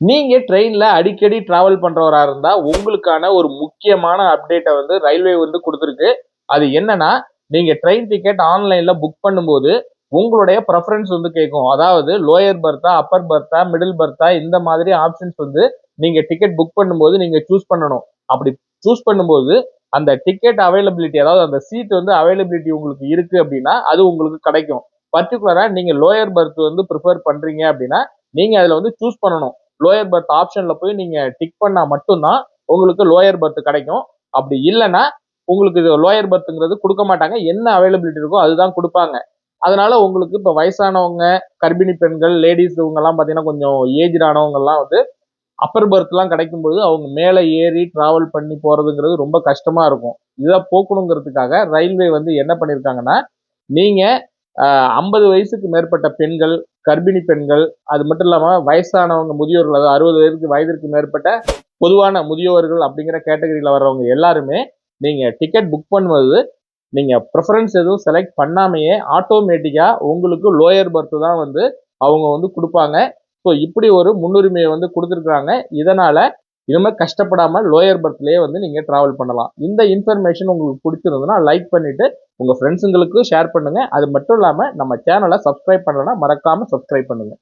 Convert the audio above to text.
நீங்க ட்ரெயின்ல அடிக்கடி டிராவல் பண்றவரா இருந்தா உங்களுக்கான ஒரு முக்கியமான அப்டேட்டை வந்து ரயில்வே வந்து கொடுத்துருக்கு. அது என்னன்னா நீங்க ட்ரெயின் டிக்கெட் ஆன்லைன்ல புக் பண்ணும்போது உங்களுடைய ப்ரெஃபரன்ஸ் வந்து கேட்கும். அதாவது லோயர் பர்த்தா அப்பர் பர்த்தா மிடில் பர்த்தா இந்த மாதிரி ஆப்ஷன்ஸ் வந்து நீங்க டிக்கெட் புக் பண்ணும்போது நீங்க சூஸ் பண்ணணும். அப்படி சூஸ் பண்ணும்போது அந்த டிக்கெட் அவைலபிலிட்டி அதாவது அந்த சீட் வந்து அவைலபிலிட்டி உங்களுக்கு இருக்கு அப்படின்னா அது உங்களுக்கு கிடைக்கும். பர்டிகுலரா நீங்க லோயர் பர்த் வந்து ப்ரிஃபர் பண்றீங்க அப்படின்னா நீங்க அதுல வந்து சூஸ் பண்ணணும். லோயர் பர்த் ஆப்ஷன்ல போய் நீங்க டிக் பண்ணா மட்டும்தான் உங்களுக்கு லோயர் பர்த் கிடைக்கும். அப்படி இல்லைன்னா உங்களுக்கு இது லோயர் பர்த்துங்கிறது கொடுக்க மாட்டாங்க. என்ன அவைலபிலிட்டி இருக்கோ அதுதான் கொடுப்பாங்க. அதனால உங்களுக்கு இப்போ வயசானவங்க கர்ப்பிணி பெண்கள் லேடிஸ் இவங்கெல்லாம் பார்த்தீங்கன்னா கொஞ்சம் ஏஜ்டு ஆனவங்கெல்லாம் வந்து அப்பர் பர்த்லாம் கிடைக்கும்போது அவங்க மேலே ஏறி டிராவல் பண்ணி போகிறதுங்கிறது ரொம்ப கஷ்டமாக இருக்கும். இதை போக்கணுங்கிறதுக்காக ரயில்வே வந்து என்ன பண்ணியிருக்காங்கன்னா நீங்கள் ஐம்பது வயசுக்கு மேற்பட்ட பெண்கள் கர்ப்பிணி பெண்கள் அது மட்டும் இல்லாமல் வயசானவங்க முதியோர்கள் அதாவது அறுபது வயதுக்கு வயதிற்கு மேற்பட்ட பொதுவான முதியோர்கள் அப்படிங்கிற கேட்டகரியில் வர்றவங்க எல்லாருமே நீங்கள் டிக்கெட் புக் பண்ணுவது நீங்கள் ப்ரிஃபரன்ஸ் எதுவும் செலக்ட் பண்ணாமையே ஆட்டோமேட்டிக்காக உங்களுக்கு லோயர் பர்த்து தான் வந்து அவங்க வந்து கொடுப்பாங்க. ஸோ இப்படி ஒரு முன்னுரிமையை வந்து கொடுத்துருக்குறாங்க. இதனால் இனிமேல் கஷ்டப்படாமல் லோயர் பர்த்லேயே வந்து நீங்கள் ட்ராவல் பண்ணலாம். இந்த இன்ஃபர்மேஷன் உங்களுக்கு பிடிச்சிருந்ததுன்னா லைக் பண்ணிவிட்டு உங்கள் ஃப்ரெண்ட்ஸுங்களுக்கும் ஷேர் பண்ணுங்கள் அது மட்டும் இல்லாமல் நம்ம சேனலை சப்ஸ்கிரைப் பண்ணலைன்னா மறக்காமல் சப்ஸ்கிரைப் பண்ணுங்கள்